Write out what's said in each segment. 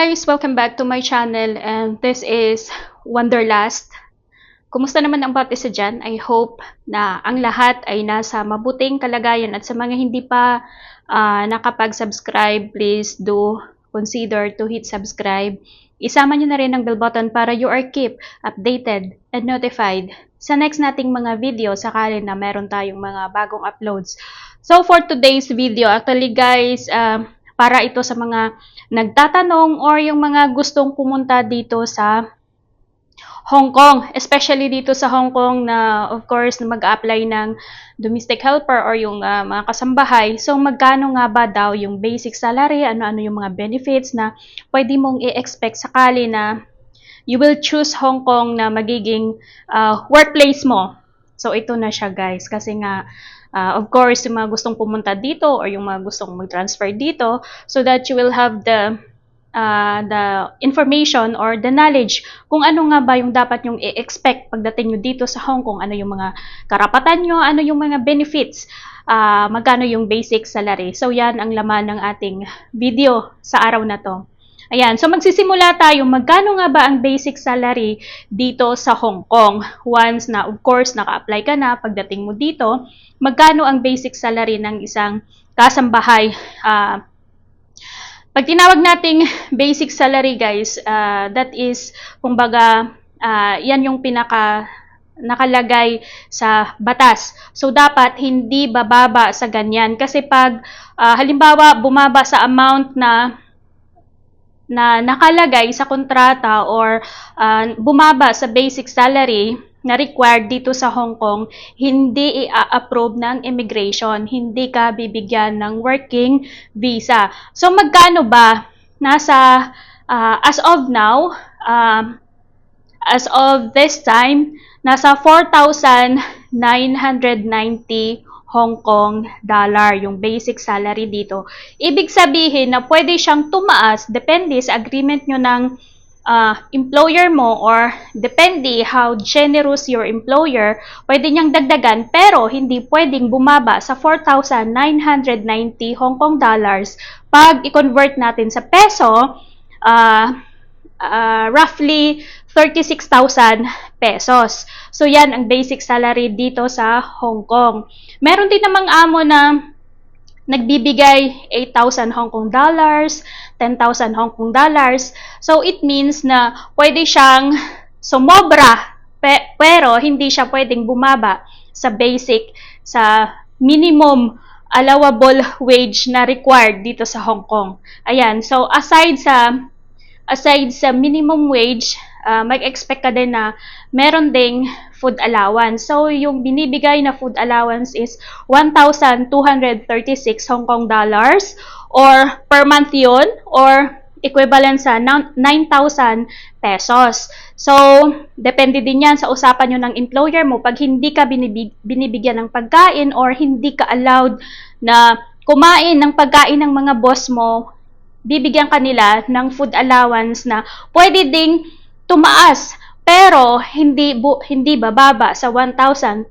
guys! Welcome back to my channel and this is Wanderlust. Kumusta naman ang bawat isa dyan? I hope na ang lahat ay nasa mabuting kalagayan at sa mga hindi pa ah, nakapag-subscribe, please do consider to hit subscribe. Isama nyo na rin ang bell button para you are keep updated and notified sa next nating mga video sakali na meron tayong mga bagong uploads. So for today's video, actually guys, ah, para ito sa mga nagtatanong or yung mga gustong pumunta dito sa Hong Kong, especially dito sa Hong Kong na of course na mag-apply ng domestic helper or yung ah, mga kasambahay. So magkano nga ba daw yung basic salary, ano-ano yung mga benefits na pwede mong i-expect sakali na you will choose Hong Kong na magiging ah, workplace mo. So ito na siya guys kasi nga ah, of course yung mga gustong pumunta dito or yung mga gustong mag-transfer dito so that you will have the uh, the information or the knowledge kung ano nga ba yung dapat yung i-expect pagdating nyo dito sa Hong Kong, ano yung mga karapatan nyo, ano yung mga benefits, uh, magkano yung basic salary. So yan ang laman ng ating video sa araw na to. Ayan, so magsisimula tayo, magkano nga ba ang basic salary dito sa Hong Kong? Once na, of course, naka-apply ka na, pagdating mo dito, magkano ang basic salary ng isang kasambahay uh, pag tinawag nating basic salary guys, uh, that is, kumbaga, uh, yan yung pinaka nakalagay sa batas. So, dapat hindi bababa sa ganyan. Kasi pag, uh, halimbawa, bumaba sa amount na na nakalagay sa kontrata or uh, bumaba sa basic salary na required dito sa Hong Kong, hindi i-approve ng immigration. Hindi ka bibigyan ng working visa. So, magkano ba? Nasa, uh, as of now, um, as of this time, nasa 4,990 Hong Kong dollar, yung basic salary dito. Ibig sabihin na pwede siyang tumaas, depende sa agreement nyo ng uh, employer mo or depende how generous your employer, pwede niyang dagdagan pero hindi pwedeng bumaba sa 4,990 Hong Kong dollars. Pag i-convert natin sa peso, uh, uh, roughly 36,000 pesos. So yan ang basic salary dito sa Hong Kong. Meron din namang amo na nagbibigay 8,000 Hong Kong dollars, 10,000 Hong Kong dollars. So it means na pwede siyang sumobra pe, pero hindi siya pwedeng bumaba sa basic sa minimum allowable wage na required dito sa Hong Kong. Ayan, so aside sa aside sa minimum wage, uh, mag-expect ka din na meron ding food allowance. So, yung binibigay na food allowance is 1,236 Hong Kong dollars or per month yun or equivalent sa 9,000 pesos. So, depende din yan sa usapan nyo ng employer mo. Pag hindi ka binibig, binibigyan ng pagkain or hindi ka allowed na kumain ng pagkain ng mga boss mo, bibigyan kanila ng food allowance na pwede ding tumaas pero hindi bu, hindi bababa sa 1,236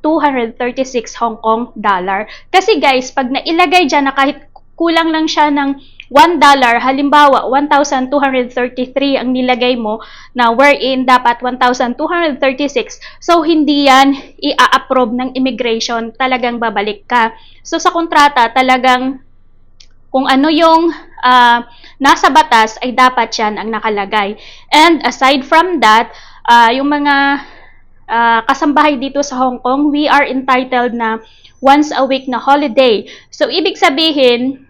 Hong Kong dollar. Kasi guys, pag nailagay diyan na kahit kulang lang siya ng 1 dollar, halimbawa 1,233 ang nilagay mo na wherein dapat 1,236. So hindi yan i-approve ng immigration, talagang babalik ka. So sa kontrata, talagang kung ano yung uh, nasa batas ay dapat yan ang nakalagay. And aside from that, uh, yung mga uh, kasambahay dito sa Hong Kong, we are entitled na once a week na holiday. So, ibig sabihin,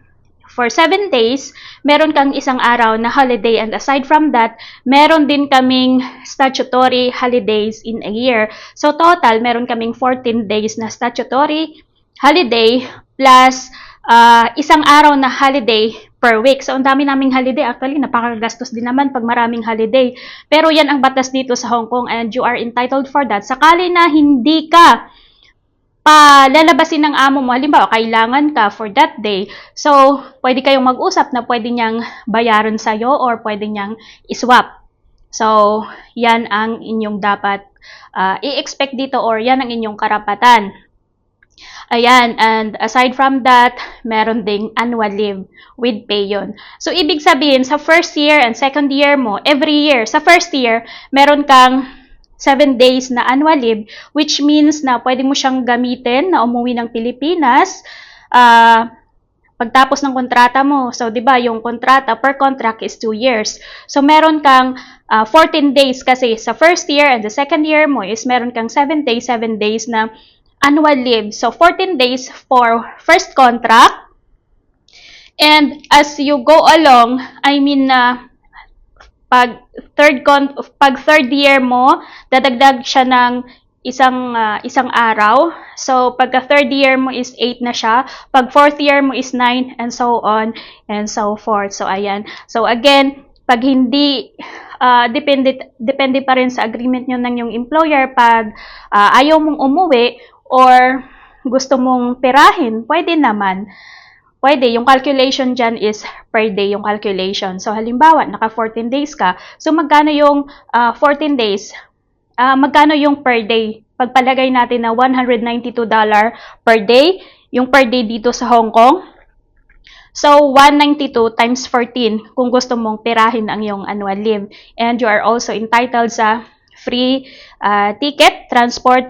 for 7 days, meron kang isang araw na holiday and aside from that, meron din kaming statutory holidays in a year. So total, meron kaming 14 days na statutory holiday plus uh, isang araw na holiday per week. So, ang dami naming holiday. Actually, napakagastos din naman pag maraming holiday. Pero yan ang batas dito sa Hong Kong and you are entitled for that. Sakali na hindi ka palalabasin ng amo mo, halimbawa, kailangan ka for that day. So, pwede kayong mag-usap na pwede niyang bayaran sa'yo or pwede niyang iswap. So, yan ang inyong dapat uh, i-expect dito or yan ang inyong karapatan. Ayan, and aside from that, meron ding annual leave with pay yun. So, ibig sabihin, sa first year and second year mo, every year, sa first year, meron kang 7 days na annual leave, which means na pwede mo siyang gamitin na umuwi ng Pilipinas, ah, pagtapos ng kontrata mo. So, di ba, yung kontrata per contract is 2 years. So, meron kang ah, 14 days kasi sa first year and the second year mo is meron kang 7 days, 7 days na annual leave. So, 14 days for first contract. And as you go along, I mean na pag third con pag third year mo, dadagdag siya ng isang ah, isang araw. So pagka third year mo is 8 na siya, pag fourth year mo is 9 and so on and so forth. So ayan. So again, pag hindi ah, depende depende pa rin sa agreement niyo ng yung employer pag ah, ayaw mong umuwi or gusto mong perahin, pwede naman. Pwede, yung calculation dyan is per day yung calculation. So, halimbawa, naka 14 days ka. So, magkano yung ah, 14 days? Ah, magkano yung per day? Pagpalagay natin na $192 per day, yung per day dito sa Hong Kong. So, 192 times 14 kung gusto mong pirahin ang yung annual leave. And you are also entitled sa free ah, ticket, transport,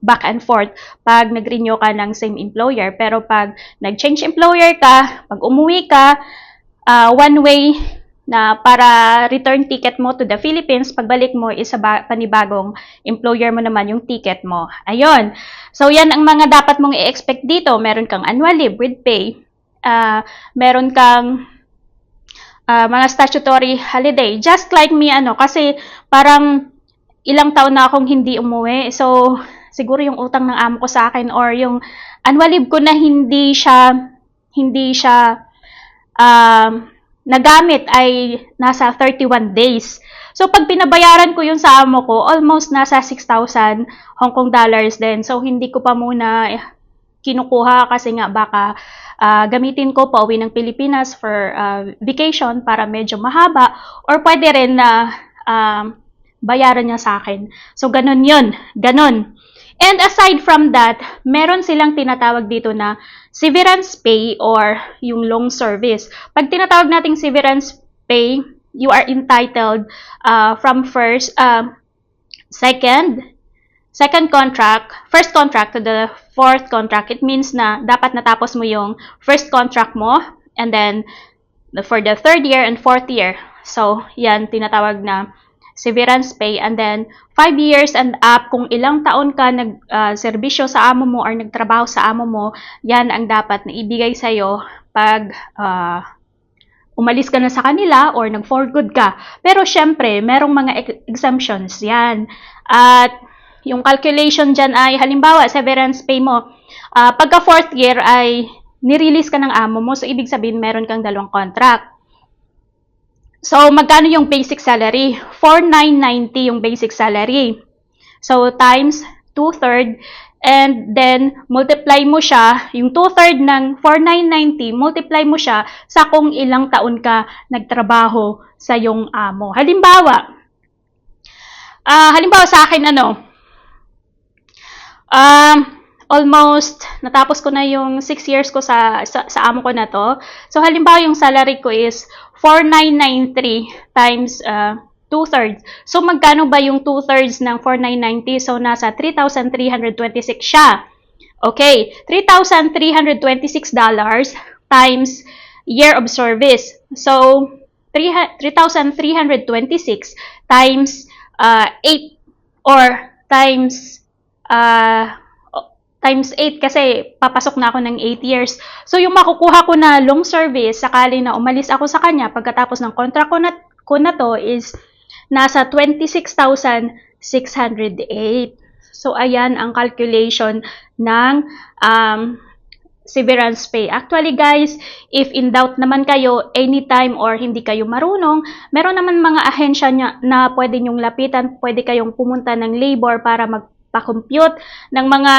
back and forth pag nag-renew ka ng same employer. Pero pag nag-change employer ka, pag umuwi ka, ah, one way na para return ticket mo to the Philippines, pagbalik mo is sa ba- panibagong employer mo naman yung ticket mo. Ayun. So, yan ang mga dapat mong i-expect dito. Meron kang annual leave with pay. Ah, meron kang ah, mga statutory holiday. Just like me, ano, kasi parang ilang taon na akong hindi umuwi. So, siguro yung utang ng amo ko sa akin or yung annual ko na hindi siya hindi siya um, nagamit ay nasa 31 days. So, pag pinabayaran ko yun sa amo ko, almost nasa 6,000 Hong Kong dollars din. So, hindi ko pa muna eh, kinukuha kasi nga baka ah, gamitin ko pa uwi ng Pilipinas for ah, vacation para medyo mahaba or pwede rin na um, bayaran niya sa akin. So, ganun yun. Ganun. And aside from that, meron silang tinatawag dito na severance pay or yung long service. Pag tinatawag nating severance pay, you are entitled uh, from first, uh, second, second contract, first contract to the fourth contract. It means na dapat natapos mo yung first contract mo and then the- for the third year and fourth year. So, yan tinatawag na severance pay and then 5 years and up kung ilang taon ka nag ah, serbisyo sa amo mo or nagtrabaho sa amo mo, yan ang dapat na ibigay sa pag ah, umalis ka na sa kanila or nag for good ka. Pero syempre, merong mga ex- exemptions yan. At yung calculation dyan ay halimbawa severance pay mo ah, pagka fourth year ay nirelease ka ng amo mo so ibig sabihin meron kang dalawang contract. So, magkano yung basic salary? 4,990 yung basic salary. So, times 2-third, and then multiply mo siya, yung 2-third ng 4,990, multiply mo siya sa kung ilang taon ka nagtrabaho sa yung amo. Halimbawa, ah halimbawa sa akin, ano, um, almost natapos ko na yung 6 years ko sa, sa, sa amo ko na to. So, halimbawa yung salary ko is 4,993 times uh, 2-thirds. So, magkano ba yung 2-thirds ng 4,990? So, nasa 3,326 siya. Okay, $3,326 times year of service. So, 3,326 times uh, 8 or times uh, times 8 kasi papasok na ako ng 8 years. So, yung makukuha ko na long service, sakali na umalis ako sa kanya pagkatapos ng contract ko na, ko na to is nasa 26,608. So, ayan ang calculation ng um, severance pay. Actually, guys, if in doubt naman kayo, anytime or hindi kayo marunong, meron naman mga ahensya niya na pwede nyong lapitan, pwede kayong pumunta ng labor para magpa-compute ng mga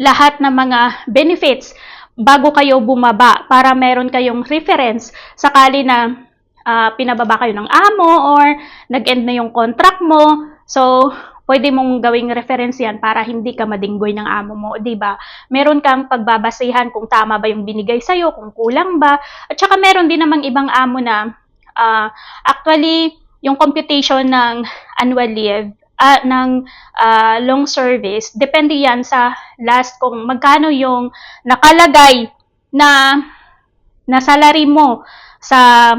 lahat ng mga benefits bago kayo bumaba para meron kayong reference sakali na ah, pinababa kayo ng amo or nag-end na yung contract mo. So, pwede mong gawing reference yan para hindi ka madinggoy ng amo mo, 'di ba? Meron kang pagbabasehan kung tama ba yung binigay sa'yo, kung kulang ba. At saka meron din namang ibang amo na ah, actually yung computation ng annual leave ah, ng ah, long service, depende yan sa last kung magkano yung nakalagay na na salary mo sa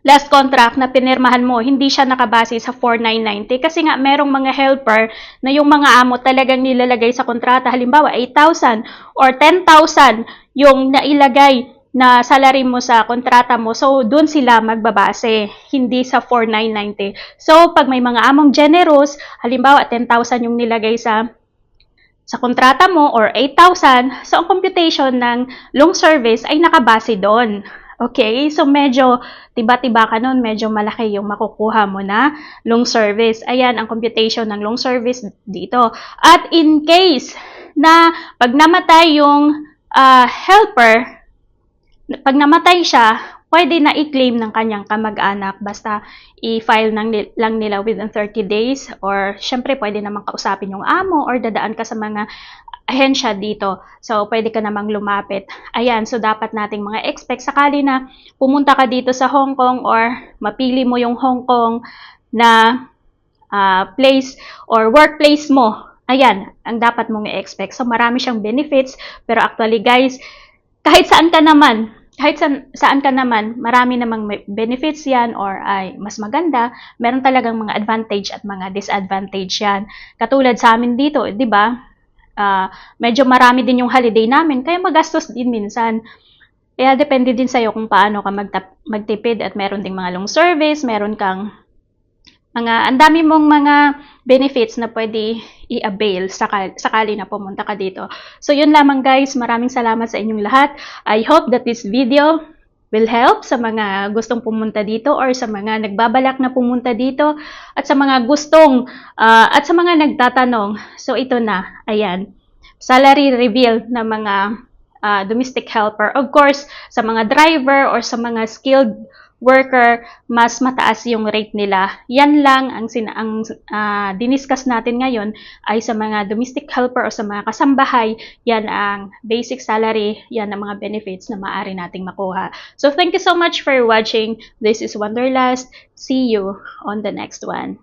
last contract na pinirmahan mo, hindi siya nakabase sa 4990 kasi nga merong mga helper na yung mga amo talagang nilalagay sa kontrata. Halimbawa 8,000 or 10,000 yung nailagay na salary mo sa kontrata mo. So, doon sila magbabase, hindi sa 4990. So, pag may mga among generous, halimbawa 10,000 yung nilagay sa sa kontrata mo or 8,000, so ang computation ng long service ay nakabase doon. Okay? So, medyo tiba-tiba ka nun, medyo malaki yung makukuha mo na long service. Ayan, ang computation ng long service dito. At in case na pag namatay yung ah, helper, pag namatay siya, pwede na i-claim ng kanyang kamag-anak basta i-file ng lang nila within 30 days or syempre pwede namang kausapin yung amo or dadaan ka sa mga ahensya dito. So, pwede ka namang lumapit. Ayan, so dapat nating mga expect sakali na pumunta ka dito sa Hong Kong or mapili mo yung Hong Kong na ah, place or workplace mo. Ayan, ang dapat mong i-expect. So, marami siyang benefits. Pero actually, guys, kahit saan ka naman, kahit saan, saan ka naman, marami namang benefits yan or ay mas maganda, meron talagang mga advantage at mga disadvantage yan. Katulad sa amin dito, di ba? Ah, medyo marami din yung holiday namin, kaya magastos din minsan. Kaya depende din sa'yo kung paano ka magtap- magtipid at meron ding mga long service, meron kang mga, ang dami mong mga benefits na pwede i-avail sakali, sakali na pumunta ka dito. So, yun lamang guys. Maraming salamat sa inyong lahat. I hope that this video will help sa mga gustong pumunta dito or sa mga nagbabalak na pumunta dito at sa mga gustong ah, at sa mga nagtatanong. So, ito na. Ayan. Salary reveal ng mga ah, domestic helper. Of course, sa mga driver or sa mga skilled worker, mas mataas yung rate nila. Yan lang ang, sin ang ah, diniscuss natin ngayon ay sa mga domestic helper o sa mga kasambahay, yan ang basic salary, yan ang mga benefits na maaari nating makuha. So thank you so much for watching. This is Wanderlust. See you on the next one.